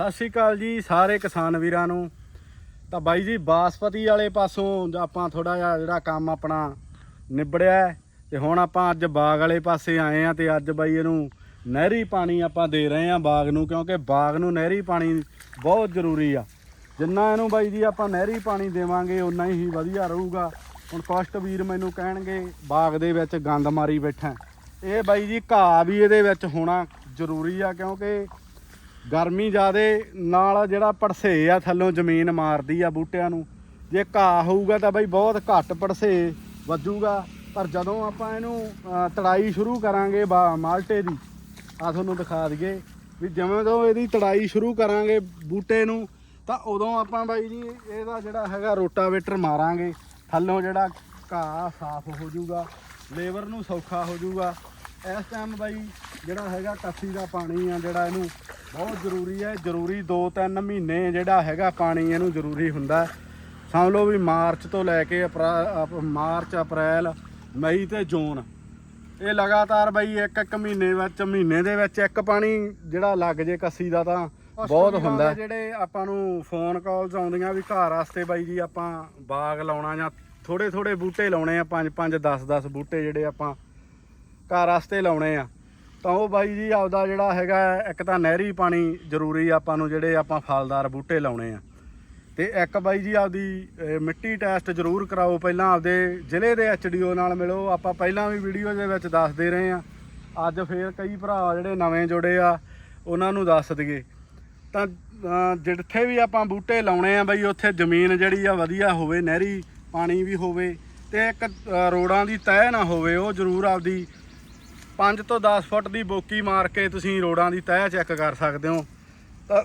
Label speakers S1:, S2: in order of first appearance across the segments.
S1: ਸਤਿ ਸ਼੍ਰੀ ਅਕਾਲ ਜੀ ਸਾਰੇ ਕਿਸਾਨ ਵੀਰਾਂ ਨੂੰ। ਤਾਂ ਬਾਈ ਜੀ, ਬਾਸਪਤੀ ਵਾਲੇ ਪਾਸੋਂ ਆਪਾਂ ਥੋੜਾ ਜਿਹਾ ਜਿਹੜਾ ਕੰਮ ਆਪਣਾ ਨਿਬੜਿਆ ਹੈ ਤੇ ਹੁਣ ਆਪਾਂ ਅੱਜ ਬਾਗ ਵਾਲੇ ਪਾਸੇ ਆਏ ਆ ਤੇ ਅੱਜ ਬਾਈ ਇਹਨੂੰ ਨਹਿਰੀ ਪਾਣੀ ਆਪਾਂ ਦੇ ਰਹੇ ਆ ਬਾਗ ਨੂੰ, ਕਿਉਂਕਿ ਬਾਗ ਨੂੰ ਨਹਿਰੀ ਪਾਣੀ ਬਹੁਤ ਜ਼ਰੂਰੀ ਆ। ਜਿੰਨਾ ਇਹਨੂੰ ਬਾਈ ਜੀ ਆਪਾਂ ਨਹਿਰੀ ਪਾਣੀ ਦੇਵਾਂਗੇ ਉਨਾ ਹੀ ਵਧੀਆ ਰਹੂਗਾ। ਹੁਣ ਕਸ਼ਟ ਵੀਰ ਮੈਨੂੰ ਕਹਿਣਗੇ, ਬਾਗ ਦੇ ਵਿੱਚ ਗੰਦ ਮਾਰੀ ਬੈਠਾ। ਇਹ ਬਾਈ ਜੀ ਘਾਹ ਵੀ ਇਹਦੇ ਵਿੱਚ ਹੋਣਾ ਜ਼ਰੂਰੀ ਆ, ਕਿਉਂਕਿ ਗਰਮੀ ਜ਼ਿਆਦੇ, ਨਾਲ ਜਿਹੜਾ ਪੜਸੇ ਆ ਥੱਲੋਂ ਜ਼ਮੀਨ ਮਾਰਦੀ ਆ ਬੂਟਿਆਂ ਨੂੰ। ਜੇ ਘਾਹ ਹੋਊਗਾ ਤਾਂ ਬਈ ਬਹੁਤ ਘੱਟ ਪੜਸੇ ਵੱਜੂਗਾ। ਪਰ ਜਦੋਂ ਆਪਾਂ ਇਹਨੂੰ ਤੜਾਈ ਸ਼ੁਰੂ ਕਰਾਂਗੇ ਬਾ- ਮਾਲਟੇ ਦੀ ਆ ਤੁਹਾਨੂੰ ਦਿਖਾ ਦਈਏ ਵੀ ਜਿਵੇਂ ਤੋਂ ਇਹਦੀ ਤੜਾਈ ਸ਼ੁਰੂ ਕਰਾਂਗੇ ਬੂਟੇ ਨੂੰ, ਤਾਂ ਉਦੋਂ ਆਪਾਂ ਬਾਈ ਜੀ ਇਹਦਾ ਜਿਹੜਾ ਹੈਗਾ ਰੋਟਾਵੇਟਰ ਮਾਰਾਂਗੇ। ਥੱਲੋਂ ਜਿਹੜਾ ਘਾਹ ਸਾਫ਼ ਹੋ ਜਾਊਗਾ ਲੇਬਰ ਨੂੰ ਸੌਖਾ ਹੋ ਜਾਊਗਾ ਇਸ ਟਾਈਮ ਬਾਈ ਜਿਹੜਾ ਹੈਗਾ ਟੱਸੀ ਦਾ ਪਾਣੀ ਆ ਜਿਹੜਾ ਇਹਨੂੰ ਬਹੁਤ ਜ਼ਰੂਰੀ ਹੈ ਜ਼ਰੂਰੀ 2-3 ਮਹੀਨੇ ਜਿਹੜਾ ਹੈਗਾ ਪਾਣੀ ਇਹਨੂੰ ਜ਼ਰੂਰੀ ਹੁੰਦਾ। ਸਮਝ ਲਓ ਵੀ ਮਾਰਚ ਤੋਂ ਲੈ ਕੇ ਮਾਰਚ ਅਪ੍ਰੈਲ ਮਈ ਤੇ ਜੂਨ ਇਹ ਲਗਾਤਾਰ ਬਈ ਇੱਕ ਇੱਕ ਮਹੀਨੇ ਵਿੱਚ ਮਹੀਨੇ ਦੇ ਵਿੱਚ ਇੱਕ ਪਾਣੀ ਜਿਹੜਾ ਲੱਗ ਜੇ ਕੱਸੀ ਦਾ ਤਾਂ ਬਹੁਤ ਹੁੰਦਾ। ਜਿਹੜੇ ਆਪਾਂ ਨੂੰ ਫੋਨ ਕਾਲਸ ਆਉਂਦੀਆਂ ਵੀ ਘਰ ਵਾਸਤੇ ਬਾਈ ਜੀ ਆਪਾਂ ਬਾਗ ਲਾਉਣਾ ਜਾਂ ਥੋੜੇ ਥੋੜੇ ਬੂਟੇ ਲਾਉਣੇ ਆ 5 5 10 10 ਬੂਟੇ ਜਿਹੜੇ ਆਪਾਂ ਘਰ ਵਾਸਤੇ ਲਾਉਣੇ ਆ ਤਾਂ ਉਹ ਬਾਈ ਜੀ ਆਪਦਾ ਜਿਹੜਾ ਹੈਗਾ ਇੱਕ ਤਾਂ ਨਹਿਰੀ ਪਾਣੀ ਜ਼ਰੂਰੀ ਆਪਾਂ ਨੂੰ ਜਿਹੜੇ ਆਪਾਂ ਫਲਦਾਰ ਬੂਟੇ ਲਾਉਣੇ ਆ। ਤੇ ਇੱਕ ਬਾਈ ਜੀ ਆਪਦੀ ਮਿੱਟੀ ਟੈਸਟ ਜ਼ਰੂਰ ਕਰਾਓ ਪਹਿਲਾਂ ਆਪਦੇ ਜ਼ਿਲ੍ਹੇ ਦੇ ਐਚਡੀਓ ਨਾਲ ਮਿਲੋ। ਆਪਾਂ ਪਹਿਲਾਂ ਵੀ ਵੀਡੀਓ ਦੇ ਵਿੱਚ ਦੱਸਦੇ ਰਹੇ ਆ। ਅੱਜ ਫੇਰ ਕਈ ਭਰਾ ਜਿਹੜੇ ਨਵੇਂ ਜੁੜੇ ਆ ਉਹਨਾਂ ਨੂੰ ਦੱਸ ਦਈਏ। ਤਾਂ ਜਿੱਥੇ ਵੀ ਆਪਾਂ ਬੂਟੇ ਲਾਉਣੇ ਆ ਬਈ ਉੱਥੇ ਜ਼ਮੀਨ ਜਿਹੜੀ ਆ ਵਧੀਆ ਹੋਵੇ ਨਹਿਰੀ ਪਾਣੀ ਵੀ ਹੋਵੇ ਤੇ ਇੱਕ ਅਹ, ਰੋੜਾਂ ਦੀ ਤੈਅ ਨਾ ਹੋਵੇ ਉਹ ਜ਼ਰੂਰ ਆਪਦੀ 5 ਤੋਂ 10 ਫੁੱਟ ਦੀ ਬੋਕੀ ਮਾਰ ਕੇ ਤੁਸੀਂ ਰੋਡਾਂ ਦੀ ਤਹਿ ਚੈੱਕ ਕਰ ਸਕਦੇ ਹੋ। ਤਾਂ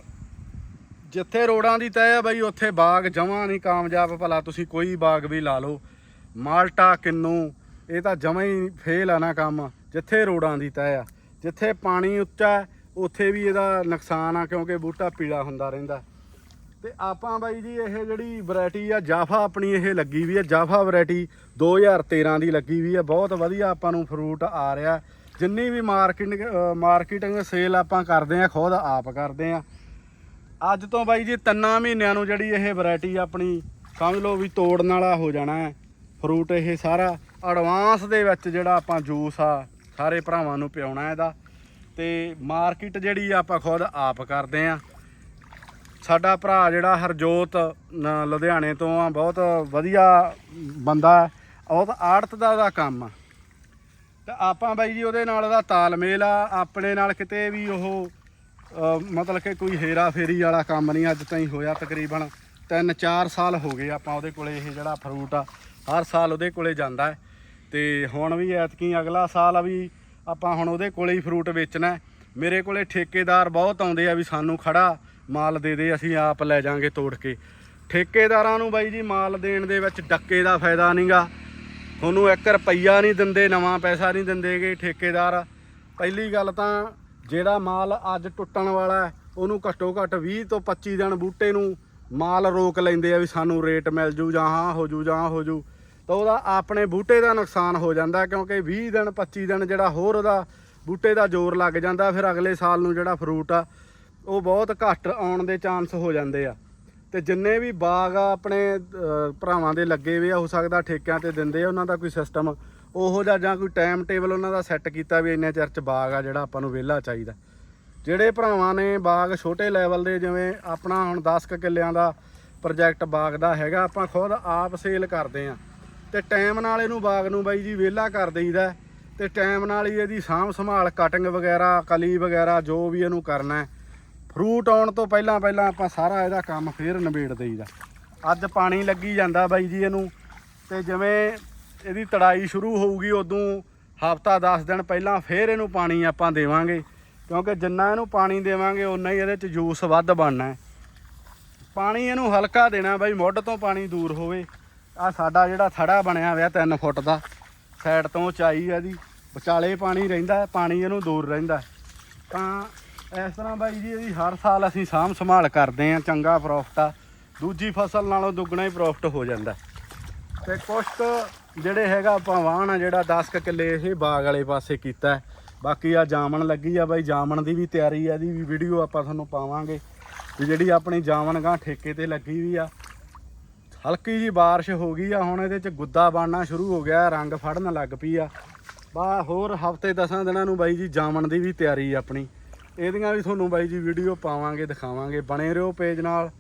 S1: ਜਿੱਥੇ ਰੋਡਾਂ ਦੀ ਤਹਿ ਆ ਬਈ, ਉੱਥੇ ਬਾਗ ਜਮਾਂ ਨਹੀਂ ਕਾਮਯਾਬ, ਭਲਾ ਤੁਸੀਂ ਕੋਈ ਬਾਗ ਵੀ ਲਾ ਲਓ। ਮਾਲਟਾ, ਕਿੰਨੂ, ਇਹ ਤਾਂ ਜਮਾਂ ਹੀ ਫੇਲ ਆ ਨਾ ਕੰਮ, ਜਿੱਥੇ ਰੋਡਾਂ ਦੀ ਤਹਿ ਆ। ਜਿੱਥੇ ਪਾਣੀ ਉੱਚਾ ਉੱਥੇ ਵੀ ਇਹਦਾ ਨੁਕਸਾਨ ਆ, ਕਿਉਂਕਿ ਬੂਟਾ ਪੀਲਾ ਹੁੰਦਾ ਰਹਿੰਦਾ। ਤੇ ਆਪਾਂ ਬਾਈ ਜੀ, ਇਹ ਜਿਹੜੀ ਵੈਰਾਈਟੀ ਆ, ਜਾਫਾ ਆਪਣੀ ਇਹ ਲੱਗੀ ਵੀ ਆ। ਜਾਫਾ ਵੈਰਾਈਟੀ 2013 ਦੀ ਲੱਗੀ ਵੀ ਆ। ਬਹੁਤ ਵਧੀਆ ਆਪਾਂ ਨੂੰ ਫਰੂਟ ਆ ਰਿਹਾ। ਜਿੰਨੀ ਵੀ ਮਾਰਕੀਟਿੰਗ ਮਾਰਕੀਟਿੰਗ ਸੇਲ ਆਪਾਂ ਕਰਦੇ ਆ, ਖੁਦ ਆਪ ਕਰਦੇ ਆ। ਅੱਜ ਤੋਂ ਬਾਈ ਜੀ ਤਿੰਨਾਂ ਮਹੀਨਿਆਂ ਨੂੰ ਜਿਹੜੀ ਇਹ ਵੈਰਾਈਟੀ ਆਪਣੀ, ਸਮਝ ਲਓ ਵੀ ਤੋੜਨ ਵਾਲਾ ਹੋ ਜਾਣਾ ਹੈ। ਫਰੂਟ ਇਹ ਸਾਰਾ ਐਡਵਾਂਸ ਦੇ ਵਿੱਚ ਜਿਹੜਾ ਆਪਾਂ ਜੂਸ ਆ, ਸਾਰੇ ਭਰਾਵਾਂ ਨੂੰ ਪਿਆਉਣਾ ਇਹਦਾ। ਤੇ ਮਾਰਕੀਟ ਜਿਹੜੀ ਆ ਆਪਾਂ ਖੁਦ ਆਪ ਕਰਦੇ ਆ। ਸਾਡਾ ਭਰਾ ਜਿਹੜਾ ਹਰਜੋਤ ਲੁਧਿਆਣੇ ਤੋਂ ਆ, ਬਹੁਤ ਵਧੀਆ ਬੰਦਾ ਬਹੁਤ ਆੜਤ ਦਾ ਉਹਦਾ ਕੰਮ ਆ। ਤੇ ਆਪਾਂ ਬਾਈ ਜੀ ਉਹਦੇ ਨਾਲ ਉਹਦਾ ਤਾਲਮੇਲ ਆ, ਆਪਣੇ ਨਾਲ ਕਿਤੇ ਵੀ ਉਹ ਮਤਲਬ ਕਿ ਕੋਈ ਹੇਰਾ ਫੇਰੀ ਵਾਲਾ ਕੰਮ ਨਹੀਂ, ਅੱਜ ਤਾਈਂ ਹੋਇਆ ਤਕਰੀਬਨ 3-4 ਸਾਲ ਹੋ ਗਏ ਆਪਾਂ ਉਹਦੇ ਕੋਲੇ ਇਹ ਜਿਹੜਾ ਫਰੂਟ ਆ, ਹਰ ਸਾਲ ਉਹਦੇ ਕੋਲੇ ਜਾਂਦਾ ਹੈ। ਤੇ ਹੁਣ ਵੀ ਐਤਕੀ ਅਗਲਾ ਸਾਲ ਆ ਵੀ ਆਪਾਂ ਹੁਣ ਉਹਦੇ ਕੋਲੇ ਹੀ ਫਰੂਟ ਵੇਚਣਾ ਮੇਰੇ ਕੋਲੇ ਠੇਕੇਦਾਰ ਬਹੁਤ ਆਉਂਦੇ ਆ ਵੀ ਸਾਨੂੰ ਖੜਾ, ਮਾਲ ਦੇ ਦੇ, ਅਸੀਂ ਆਪ ਲੈ ਜਾਾਂਗੇ ਤੋੜ ਕੇ। ਠੇਕੇਦਾਰਾਂ ਨੂੰ ਬਾਈ ਜੀ ਮਾਲ ਦੇਣ ਦੇ ਵਿੱਚ ਡੱਕੇ ਦਾ ਫਾਇਦਾ ਨਹੀਂਗਾ ਤੁਹਾਨੂੰ 1 ਰੁਪਈਆ ਨਹੀਂ ਦਿੰਦੇ, ਨਵਾਂ ਪੈਸਾ ਨਹੀਂ ਦਿੰਦੇਗੇ ਠੇਕੇਦਾਰ। ਪਹਿਲੀ ਗੱਲ ਤਾਂ ਜਿਹੜਾ ਮਾਲ ਅੱਜ ਟੁੱਟਣ ਵਾਲਾ ਉਹਨੂੰ ਘੱਟੋ ਘੱਟ 20 ਤੋਂ 25 ਦਿਨ ਬੂਟੇ ਨੂੰ ਮਾਲ ਰੋਕ ਲੈਂਦੇ ਆ ਵੀ ਸਾਨੂੰ ਰੇਟ ਮਿਲ ਜੂ ਜਾਂ ਹਾਂ ਹੋ ਜੂ ਜਾਂ ਹੋ ਜੂ। ਤਾਂ ਉਹਦਾ ਆਪਣੇ ਬੂਟੇ ਦਾ ਨੁਕਸਾਨ ਹੋ ਜਾਂਦਾ ਕਿਉਂਕਿ 20 ਦਿਨ 25 ਦਿਨ ਜਿਹੜਾ ਹੋਰ ਉਹਦਾ ਬੂਟੇ ਦਾ ਜ਼ੋਰ ਲੱਗ ਜਾਂਦਾ, ਫਿਰ ਅਗਲੇ ਸਾਲ ਨੂੰ ਜਿਹੜਾ ਫਰੂਟ ਆ, ਉਹ ਬਹੁਤ ਘੱਟ ਆਉਣ ਦੇ ਚਾਂਸ ਹੋ ਜਾਂਦੇ ਆ। ਤੇ ਜਿੰਨੇ ਵੀ ਬਾਗ ਆ ਆਪਣੇ ਭਰਾਵਾਂ ਦੇ ਲੱਗੇ ਵੇ ਆ, ਹੋ ਸਕਦਾ ਠੇਕਿਆਂ ਤੇ ਦਿੰਦੇ ਆ, ਉਹਨਾਂ ਦਾ ਕੋਈ ਸਿਸਟਮ ਉਹੋ ਜਿਹਾ ਜਾਂ ਕੋਈ ਟਾਈਮ ਟੇਬਲ ਉਹਨਾਂ ਦਾ ਸੈੱਟ ਕੀਤਾ ਵੀ ਇੰਨੇ ਚਿਰ ਚ ਬਾਗ ਆ ਜਿਹੜਾ ਆਪਾਂ ਨੂੰ ਵਿਹਲਾ ਚਾਹੀਦਾ। ਜਿਹੜੇ ਭਰਾਵਾਂ ਨੇ ਬਾਗ ਛੋਟੇ ਲੈਵਲ ਦੇ, ਜਿਵੇਂ ਆਪਣਾ ਹੁਣ 10 ਕੁ ਕਿੱਲਿਆਂ ਦਾ ਪ੍ਰੋਜੈਕਟ ਬਾਗ ਦਾ ਹੈਗਾ, ਆਪਾਂ ਖੁਦ ਆਪ ਸੇਲ ਕਰਦੇ ਆ। ਤੇ ਟਾਈਮ ਨਾਲ ਇਹਨੂੰ ਬਾਗ ਨੂੰ ਬਾਈ ਜੀ ਵਿਹਲਾ ਕਰ ਦੇਈਦਾ ਤੇ ਟਾਈਮ ਨਾਲ ਹੀ ਇਹਦੀ ਸਾਂਭ ਸੰਭਾਲ ਕਟਿੰਗ ਵਗੈਰਾ, ਕਲੀ ਵਗੈਰਾ, ਜੋ ਵੀ ਇਹਨੂੰ ਕਰਨਾ ਹੈ ਫਰੂਟ ਆਉਣ ਤੋਂ ਪਹਿਲਾਂ ਪਹਿਲਾਂ ਆਪਾਂ ਸਾਰਾ ਇਹਦਾ ਕੰਮ ਫੇਰ ਨਿਬੇੜ ਦੇਈਦਾ। ਅੱਜ ਪਾਣੀ ਲੱਗੀ ਜਾਂਦਾ ਬਾਈ ਜੀ ਇਹਨੂੰ ਤੇ ਜਿਵੇਂ ਇਹਦੀ ਤੜਾਈ ਸ਼ੁਰੂ ਹੋਊਗੀ ਉਦੋਂ ਹਫਤਾ 10 ਦਿਨ ਪਹਿਲਾਂ ਫੇਰ ਇਹਨੂੰ ਪਾਣੀ ਆਪਾਂ ਦੇਵਾਂਗੇ, ਕਿਉਂਕਿ ਜਿੰਨਾ ਇਹਨੂੰ ਪਾਣੀ ਦੇਵਾਂਗੇ ਉਨਾ ਹੀ ਇਹਦੇ ਚ ਜੂਸ ਵੱਧ ਬਣਨਾ ਹੈ। ਪਾਣੀ ਇਹਨੂੰ ਹਲਕਾ ਦੇਣਾ ਬਾਈ, ਮੁੱਢ ਤੋਂ ਪਾਣੀ ਦੂਰ ਹੋਵੇ। ਆ ਸਾਡਾ ਜਿਹੜਾ ਥੜਾ ਬਣਿਆ ਹੋਇਆ 3 ਫੁੱਟ ਦਾ ਸਾਈਡ ਤੋਂ ਉਚਾਈ ਹੈ ਇਹਦੀ। ਵਿਚਾਲੇ ਪਾਣੀ ਰਹਿੰਦਾ, ਪਾਣੀ ਇਹਨੂੰ ਦੂਰ ਰਹਿੰਦਾ। ਤਾਂ ਇਸ ਤਰ੍ਹਾਂ ਬਾਈ ਜੀ, ਇਹਦੀ ਹਰ ਸਾਲ ਅਸੀਂ ਸਾਂਭ ਸੰਭਾਲ ਕਰਦੇ ਆ ਚੰਗਾ ਪ੍ਰੋਫਿਟ ਆ। ਦੂਜੀ ਫਸਲ ਨਾਲੋਂ ਦੁੱਗਣਾ ਹੀ ਪ੍ਰੋਫਿਟ ਹੋ ਜਾਂਦਾ। ਤੇ ਕੁਸ਼ਤ ਜਿਹੜੇ ਹੈਗਾ ਆਪਾਂ ਵਾਹਣ ਆ, ਜਿਹੜਾ 10 ਕਿੱਲੇ ਇਹ ਬਾਗ ਵਾਲੇ ਪਾਸੇ ਕੀਤਾ ਬਾਕੀ ਆ ਜਾਮਣ ਲੱਗੀ ਆ ਬਾਈ, ਜਾਮਣ ਦੀ ਵੀ ਤਿਆਰੀ ਆ ਦੀ ਵੀ ਵੀਡੀਓ ਆਪਾਂ ਤੁਹਾਨੂੰ ਪਾਵਾਂਗੇ। ਵੀ ਜਿਹੜੀ ਆਪਣੀ ਜਾਮਣ ਗਾਂ ਠੇਕੇ ਤੇ ਲੱਗੀ ਵੀ ਆ। ਹਲਕੀ ਜੀ بارش ਹੋ ਗਈ ਆ, ਹੁਣ ਇਹਦੇ ਚ ਗੁੱਦਾ ਬਣਨਾ ਸ਼ੁਰੂ ਹੋ ਗਿਆ, ਰੰਗ ਫੜਨ ਲੱਗ ਪਈ ਆ। ਬਾ, ਹੋਰ ਹਫ਼ਤੇ 10 ਦਿਨਾਂ ਨੂੰ ਬਾਈ ਜੀ ਜਾਮਣ ਦੀ ਵੀ ਤਿਆਰੀ ਆਪਣੀ। ਇਹਦੀਆਂ ਵੀ ਤੁਹਾਨੂੰ ਬਾਈ ਜੀ ਵੀਡੀਓ ਪਾਵਾਂਗੇ, ਦਿਖਾਵਾਂਗੇ। ਬਣੇ ਰਹੋ ਪੇਜ ਨਾਲ।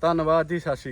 S1: ਧੰਨਵਾਦ ਜੀ, ਸਤਿ ਸ਼੍ਰੀ ਅਕਾਲ।